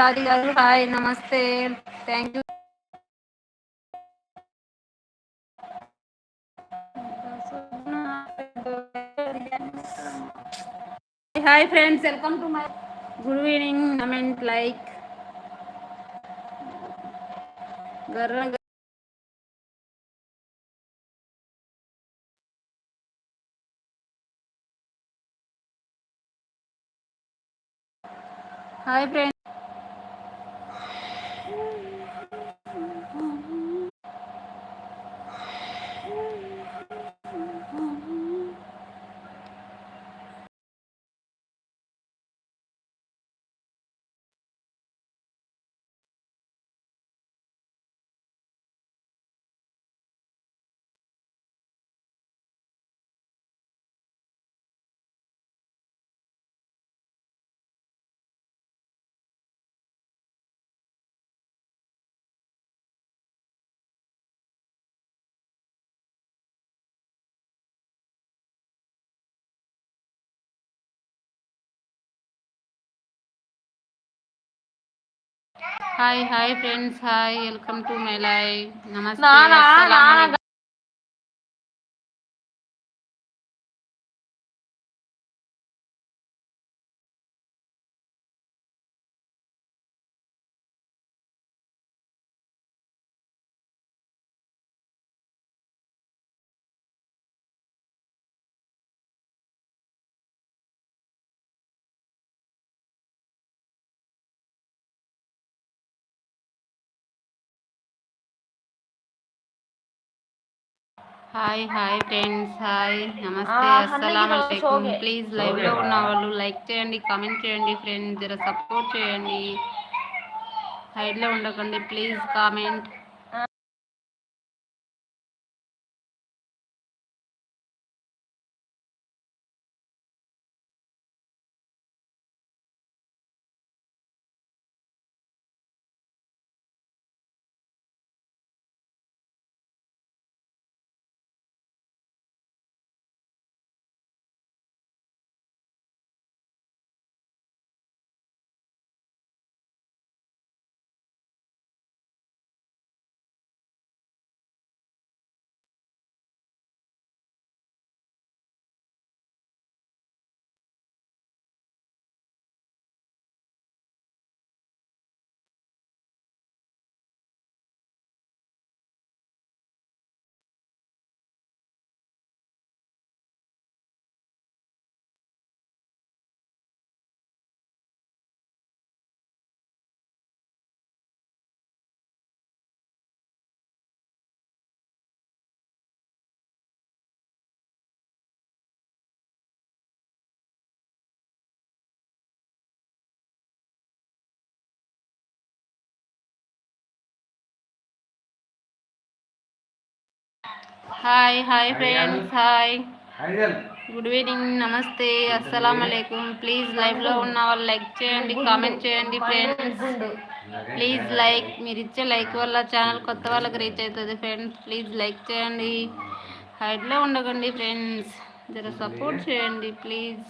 ఆది గారు హాయ్ నమస్తే thank you hi friends welcome to my good evening comment like గర్ర hi friends hi hi friends hi welcome to my live నమస్తే hi hi friends hi నమస్తే అస్సలం అలైకుం please లైవ్లో ఉన్న వాళ్ళు లైక్ చేయండి కామెంట్ చేయండి ఫ్రెండ్స్ జర సపోర్ట్ చేయండి. హైడ్లో ఉండకండి please comment hi hi friends hi good evening నమస్తే అస్సలం అలైకుం ప్లీజ్ లైవ్లో ఉన్న వాళ్ళు లైక్ చేయండి కామెంట్ చేయండి ఫ్రెండ్స్ ప్లీజ్ లైక్ మీరు ఇచ్చే లైక్ వల్ల ఛానల్ కొత్త వాళ్ళకి రీచ్ అవుతుంది ఫ్రెండ్స్ ప్లీజ్ లైక్ చేయండి. హైడ్లో ఉండకండి ఫ్రెండ్స్ జర సపోర్ట్ చేయండి please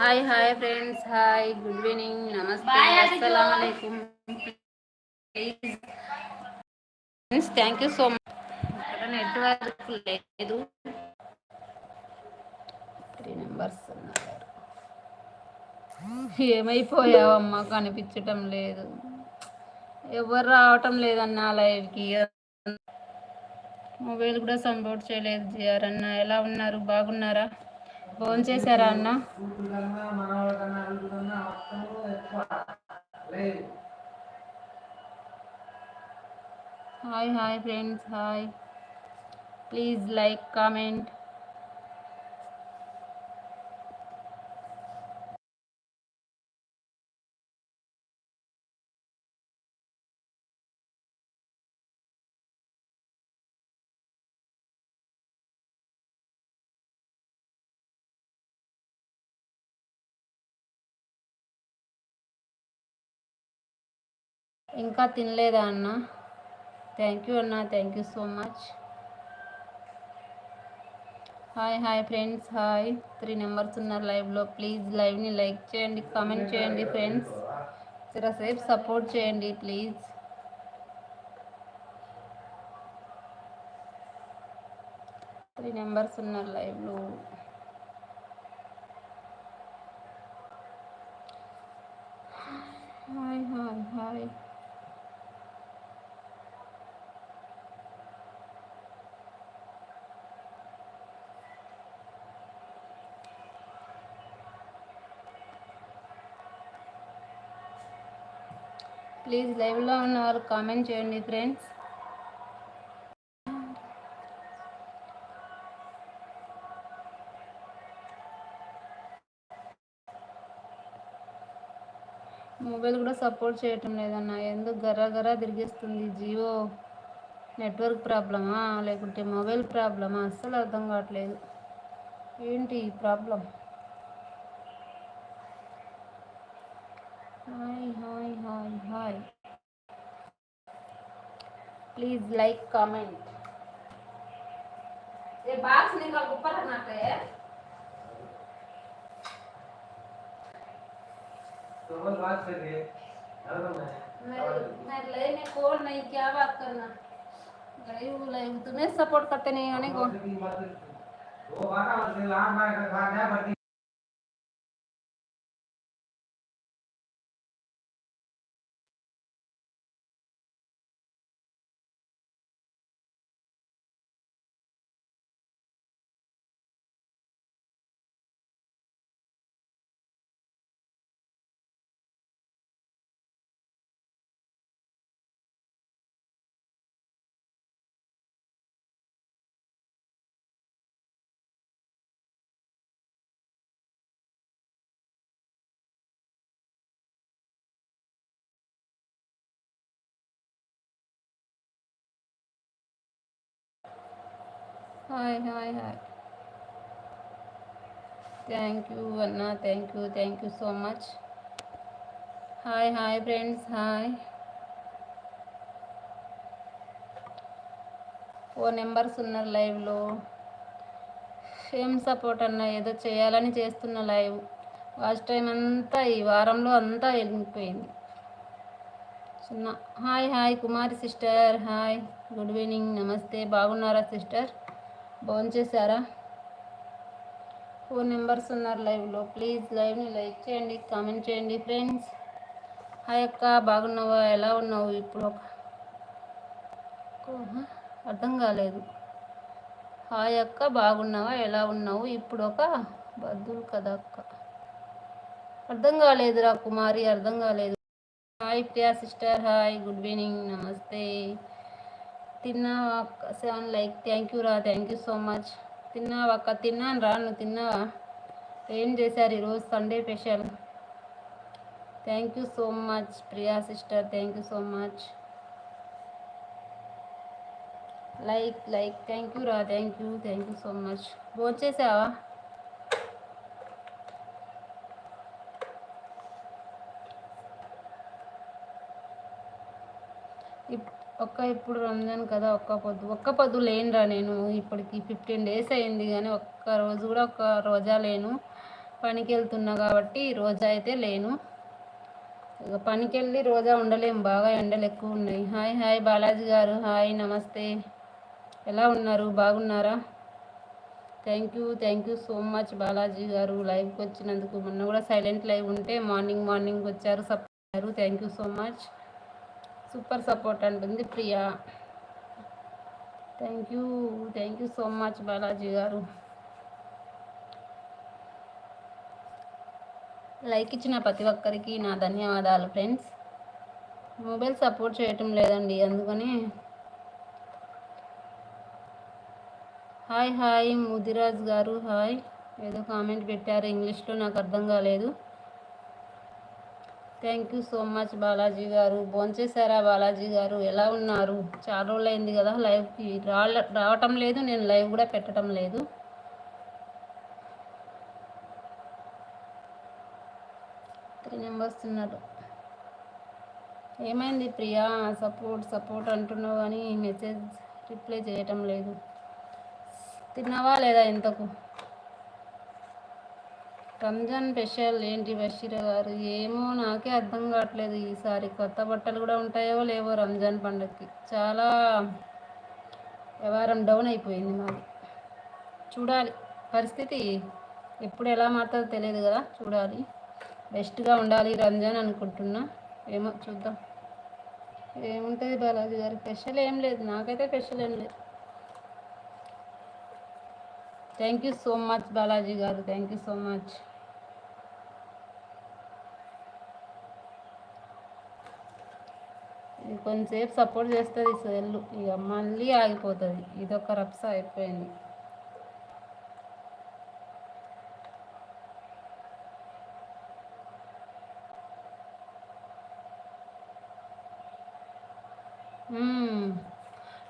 hi hi friends hi good evening నమస్తే అస్సలం friends thank you so much ఇక్కడ నెట్వర్క్ లేదు. త్రీ నెంబర్స్ ఉన్నారు. ఏమైపోయావమ్మా? కనిపించటం లేదు. ఎవరు రావటం లేదన్న లైవ్కి. మొబైల్ కూడా సపోర్ట్ చేయలేదు. జిఆర్ అన్న ఎలా ఉన్నారు? బాగున్నారా? ఫోన్ చేశారా అన్న? Hi hi friends hi. Please like comment. ఇంకా తినలేదా అన్న? థ్యాంక్ యూ అన్న thank you so much hi hi friends hi three numbers ఉన్నారు లైవ్లో ప్లీజ్ లైవ్ని లైక్ చేయండి కామెంట్ చేయండి ఫ్రెండ్స్ జరసేపు సపోర్ట్ చేయండి ప్లీజ్ త్రీ నెంబర్స్ ఉన్నారు లైవ్లో హాయ్ హాయ్ హాయ్ ప్లీజ్ లైవ్లో ఉన్నవారు కామెంట్ చేయండి ఫ్రెండ్స్. మొబైల్ కూడా సపోర్ట్ చేయటం లేదన్న ఎందుకు గర్ర గర్ర తిరిగిస్తుంది? జియో నెట్వర్క్ ప్రాబ్లమా? లేకుంటే మొబైల్ ప్రాబ్లమా? అస్సలు అర్థం కావట్లేదు. ఏంటి ప్రాబ్లం? प्लीज़ लाइक कमेंट ये बाक्स निकल ऊपर है ना के तो वो बात कर रही है मैं मैं लेने कॉल नहीं क्या बात करना? गई वो लाइव तुम्हें सपोर्ट करते नहीं होने को। वो बात है लाभ है खाने पर hi hi hi. Thank you అన్న thank you thank you so much hi hi friends hi four numbers ఉన్నారు లైవ్లో ఏం సపోర్ట్ అన్న ఏదో చేయాలని చేస్తున్న లైవ్ వాచ్ టైం అంతా ఈ వారంలో అంతా వెళ్ళిపోయింది. చిన్న hi hi Kumari sister hi good evening నమస్తే బాగున్నారా సిస్టర్ చేశారా ఫోర్ నెంబర్స్ ఉన్నారు లైవ్లో. ప్లీజ్ లైవ్ని లైక్ చేయండి కామెంట్ చేయండి ఫ్రెండ్స్. హాయ్ అక్క బాగున్నావా? ఎలా ఉన్నావు? ఇప్పుడు ఒక అర్థం కాలేదు. హాయ్ అక్క బాగున్నావా? ఎలా ఉన్నావు? ఇప్పుడు ఒక బద్దులు కదా అక్క. అర్థం కాలేదురా కుమారి అర్థం కాలేదు. Hi Priya sister hi good evening నమస్తే. తిన్నావా సెవెన్ లైక్ థ్యాంక్ యూ రా థ్యాంక్ యూ సో మచ్. తిన్నావా అక్క? తిన్నాను రా నువ్వు తిన్నావా? ఏం చేశారు ఈరోజు Sunday special? Thank you so much Priya sister thank you so much. Like like thank you రా thank you thank you so much. భోజేసావా ఒక్క ఇప్పుడు రంజాన్ కదా ఒక్క పొద్దు ఒక్క పొద్దు లేనురా నేను. ఇప్పటికి ఫిఫ్టీన్ డేస్ అయింది కానీ ఒక్క రోజు కూడా ఒక్క రోజా లేను. పనికి వెళ్తున్నా కాబట్టి రోజా అయితే లేను. పనికి వెళ్ళి రోజా ఉండలేము బాగా ఎండలు ఎక్కువ ఉన్నాయి. హాయ్ హాయ్ బాలాజీ గారు. హాయ్ నమస్తే. ఎలా ఉన్నారు? బాగున్నారా? Thank you thank you so much Balaji గారు. లైవ్కి వచ్చినందుకు మొన్న కూడా సైలెంట్ లైవ్ ఉంటే మార్నింగ్ మార్నింగ్ వచ్చారు support thank you so much super support అంటుంది Priya. Thank you thank you so much Balaji గారు. లైక్ ఇచ్చిన ప్రతి ఒక్కరికి నా ధన్యవాదాలు ఫ్రెండ్స్ మొబైల్ సపోర్ట్ చేయటం లేదండి అందుకని. హాయ్ హాయ్ ముదిరాజ్ గారు హాయ్ ఏదో కామెంట్ పెట్టారు ఇంగ్లీష్లో నాకు అర్థం కాలేదు. Thank you so much Balaji గారు. భోంచేశారా బాలాజీ గారు? ఎలా ఉన్నారు? చాలా రోజులు అయింది కదా లైవ్కి రా రావటం లేదు నేను లైవ్ కూడా పెట్టడం లేదు. త్రీ నెంబర్స్ ఉన్నారు ఏమైంది ప్రియా? సపోర్ట్ సపోర్ట్ అంటున్నావు కానీ మెసేజ్ రిప్లై చేయటం లేదు. తిన్నావా లేదా ఇంతకు? రంజాన్ స్పెషల్ ఏంటి బషీర గారు? ఏమో నాకే అర్థం కావట్లేదు. ఈసారి కొత్త బట్టలు కూడా ఉంటాయో లేవో రంజాన్ పండుగకి. చాలా వ్యవహారం డౌన్ అయిపోయింది మాది. చూడాలి. పరిస్థితి ఎప్పుడు ఎలా మారుతుందో తెలియదు కదా. చూడాలి. బెస్ట్గా ఉండాలి రంజాన్ అనుకుంటున్నా. ఏమో చూద్దాం. ఏముంటుంది బాలాజీ గారు? స్పెషల్ ఏం లేదు. నాకైతే స్పెషల్ ఏం లేదు. Thank you so much Balaji గారు. Thank you so much. కొంతసేపు సపోర్ట్ చేస్తుంది సెల్ ఇక మళ్ళీ ఆగిపోతుంది. ఇదొక రప్స అయిపోయింది.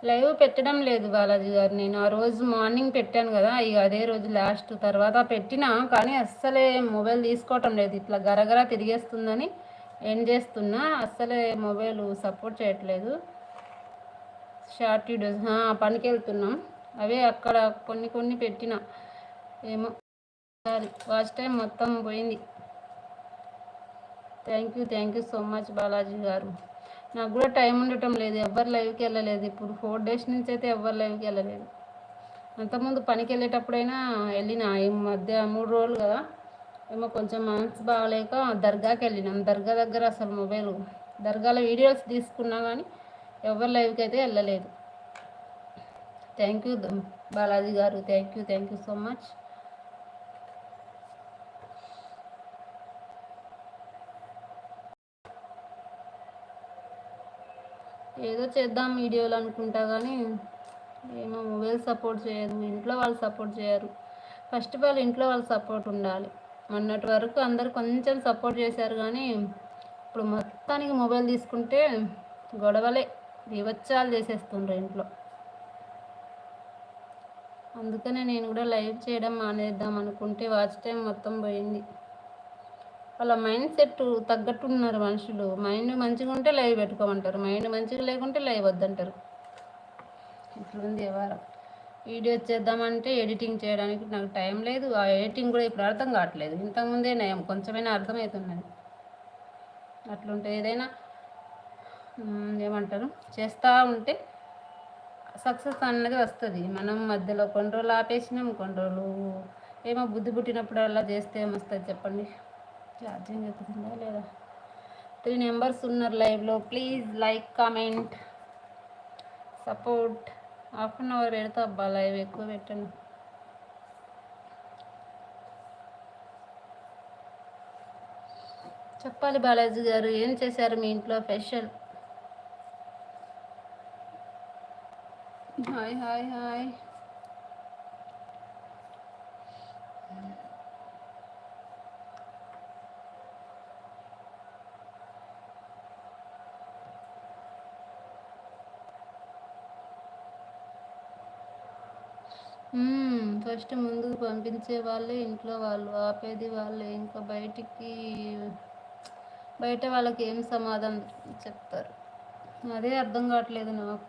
లైవ్ పెట్టడం లేదు బాలాజీ గారు. నేను ఆ రోజు మార్నింగ్ పెట్టాను కదా ఇక అదే రోజు లాస్ట్. తర్వాత పెట్టినా కానీ అస్సలే మొబైల్ తీసుకోవటం లేదు. ఇట్లా గరగర తిరిగేస్తుందని ఎండ్ చేస్తున్నా? అస్సలే మొబైల్ సపోర్ట్ చేయట్లేదు. షార్ట్ వీడియోస్ పనికి వెళ్తున్నాం అవే అక్కడ కొన్ని కొన్ని పెట్టిన. ఏమో. వాచ్ టైం మొత్తం పోయింది. Thank you thank you so much Balaji గారు. నాకు కూడా టైం ఉండటం లేదు. ఎవ్వరు లైవ్కి వెళ్ళలేదు. ఇప్పుడు ఫోర్ డేస్ నుంచి అయితే ఎవరు లైవ్కి వెళ్ళలేదు. అంతకుముందు పనికి వెళ్ళేటప్పుడైనా వెళ్ళిన. ఈ మధ్య మూడు రోజులు కదా. ఏమో కొంచెం మనసు బాగలేక దర్గాకి వెళ్ళినాం. దర్గా దగ్గర అసలు మొబైల్ దర్గాలో వీడియోస్ తీసుకున్నా కానీ ఎవరి లైవ్కి అయితే వెళ్ళలేదు. థ్యాంక్ యూ బాలాజీ గారు. Thank you thank you so much ఏదో చేద్దాం వీడియోలు అనుకుంటా కానీ ఏమో మొబైల్ సపోర్ట్ చేయదు ఇంట్లో వాళ్ళు సపోర్ట్ చేయరు. ఫస్ట్ ఆఫ్ ఆల్ ఇంట్లో వాళ్ళు సపోర్ట్ ఉండాలి. మొన్నటి వరకు అందరు కొంచెం సపోర్ట్ చేశారు కానీ ఇప్పుడు మొత్తానికి మొబైల్ తీసుకుంటే గొడవలే. వివచ్చాలు చేసేస్తుండ్రు ఇంట్లో. అందుకనే నేను కూడా లైవ్ చేయడం మానేద్దాం అనుకుంటే వాచ్ టైం మొత్తం పోయింది. వాళ్ళ మైండ్ సెట్ తగ్గట్టు ఉన్నారు మనుషులు. మైండ్ మంచిగా ఉంటే లైవ్ పెట్టుకోమంటారు. మైండ్ మంచిగా లేకుంటే లైవ్ వద్దంటారు. ఇట్లుంది వ్యవహారం. వీడియో చేద్దామంటే ఎడిటింగ్ చేయడానికి నాకు టైం లేదు. ఆ ఎడిటింగ్ కూడా ఇప్పుడు అర్థం కావట్లేదు. ఇంతకుముందే నయం కొంచెమైనా అర్థమవుతున్నది. అట్లుంటే ఏదైనా ఏమంటారు? చేస్తూ ఉంటే సక్సెస్ అన్నది వస్తుంది. మనం మధ్యలో కొన్ని రోజులు ఆపేసినాం కొన్ని రోజులు ఏమో బుద్ధి పుట్టినప్పుడు అలా చేస్తే ఏమొస్తుంది చెప్పండి? ఛార్జింగ్ ఎక్కుతుందా లేదా? త్రీ నెంబర్స్ ఉన్నారు లైవ్లో. Please like comment support. Half an hour పెడతా అబ్బా లైవ్ ఎక్కువ పెట్టండి చెప్పాలి బాలాజీ గారు ఏం చేశారు మీ ఇంట్లో special? Hi hi hi. First ముందుకు పంపించే వాళ్ళే ఇంట్లో వాళ్ళు. ఆపేది వాళ్ళే. ఇంకా బయటికి బయట వాళ్ళకి ఏం సమాధానం చెప్తారు? అదే అర్థం కావట్లేదు నాకు.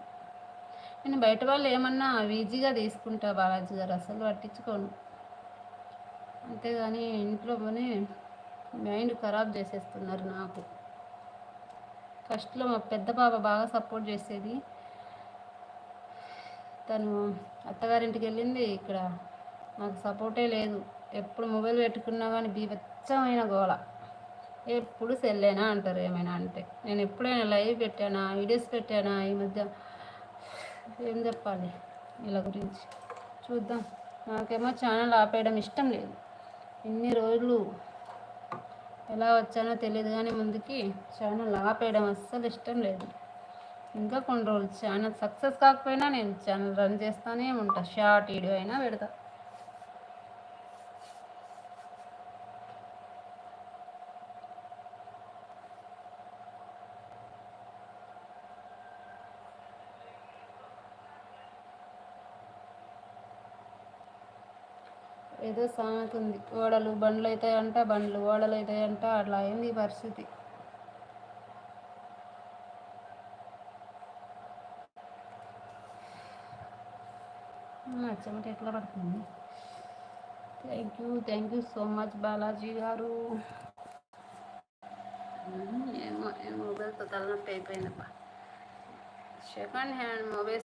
నేను బయట వాళ్ళు ఏమన్నా ఈజీగా తీసుకుంటా బాలాజీ గారు? అసలు పట్టించుకోను. అంతేగాని ఇంట్లోనే మైండ్ ఖరాబ్ చేసేస్తున్నారు నాకు. ఫస్ట్లో మా పెద్ద పాప బాగా సపోర్ట్ చేసేది. తను అత్తగారింటికి వెళ్ళింది. ఇక్కడ నాకు సపోర్టే లేదు. ఎప్పుడు మొబైల్ పెట్టుకున్నా కానీ బీభత్సమైన గోల. ఎప్పుడు సెల్లేనా అంటారు ఏమైనా అంటే. నేను ఎప్పుడైనా లైవ్ పెట్టానా వీడియోస్ పెట్టానా ఈ మధ్య? ఏం చెప్పాలి వీళ్ళ గురించి? చూద్దాం. నాకేమో ఛానల్ ఆపేయడం ఇష్టం లేదు. ఇన్ని రోజులు ఎలా వచ్చానో తెలియదు కానీ ముందుకి ఛానల్ ఆపేయడం అస్సలు ఇష్టం లేదు. ఇంకా కొన్ని రోజులు ఛానల్ సక్సెస్ కాకపోయినా నేను ఛానల్ రన్ చేస్తానే ఉంటా. షార్ట్ వీడియో అయినా పెడతా. ఏదో సామెత ఉంది ఓడలు బండ్లు అవుతాయంట బండ్లు ఓడలు అవుతాయంట అట్లా అయింది ఈ పరిస్థితి. నా చెమట ఎట్లా పడుతుంది? Thank you thank you so much Balaji గారు. ఏమో మొబైల్తో తలనొప్పి అయిపోయిందప్ప సెకండ్ హ్యాండ్ మొబైల్